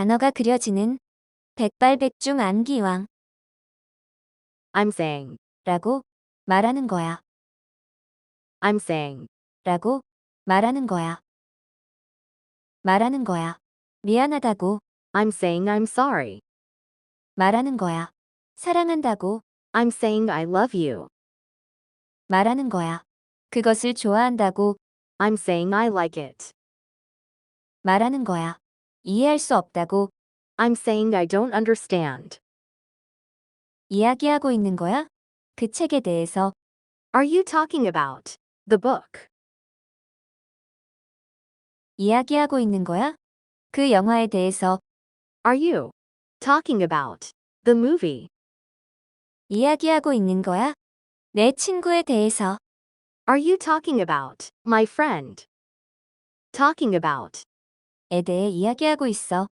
단어가 그려지는 백발백중 안기왕 I'm saying. 라고 말하는 거야. I'm saying. 라고 말하는 거야. 말하는 거야. 미안하다고 I'm saying I'm sorry. 말하는 거야. 사랑한다고 I'm saying I love you. 말하는 거야. 그것을 좋아한다고 I'm saying I like it. 말하는 거야. 이해할 수 없다고 I'm saying I don't understand. 이야기하고 있는 거야? 그 책에 대해서 Are you talking about the book? 이야기하고 있는 거야? 그 영화에 대해서 Are you talking about the movie? 이야기하고 있는 거야? 내 친구에 대해서 Are you talking about my friend? Talking about. 에 대해 이야기하고 있어.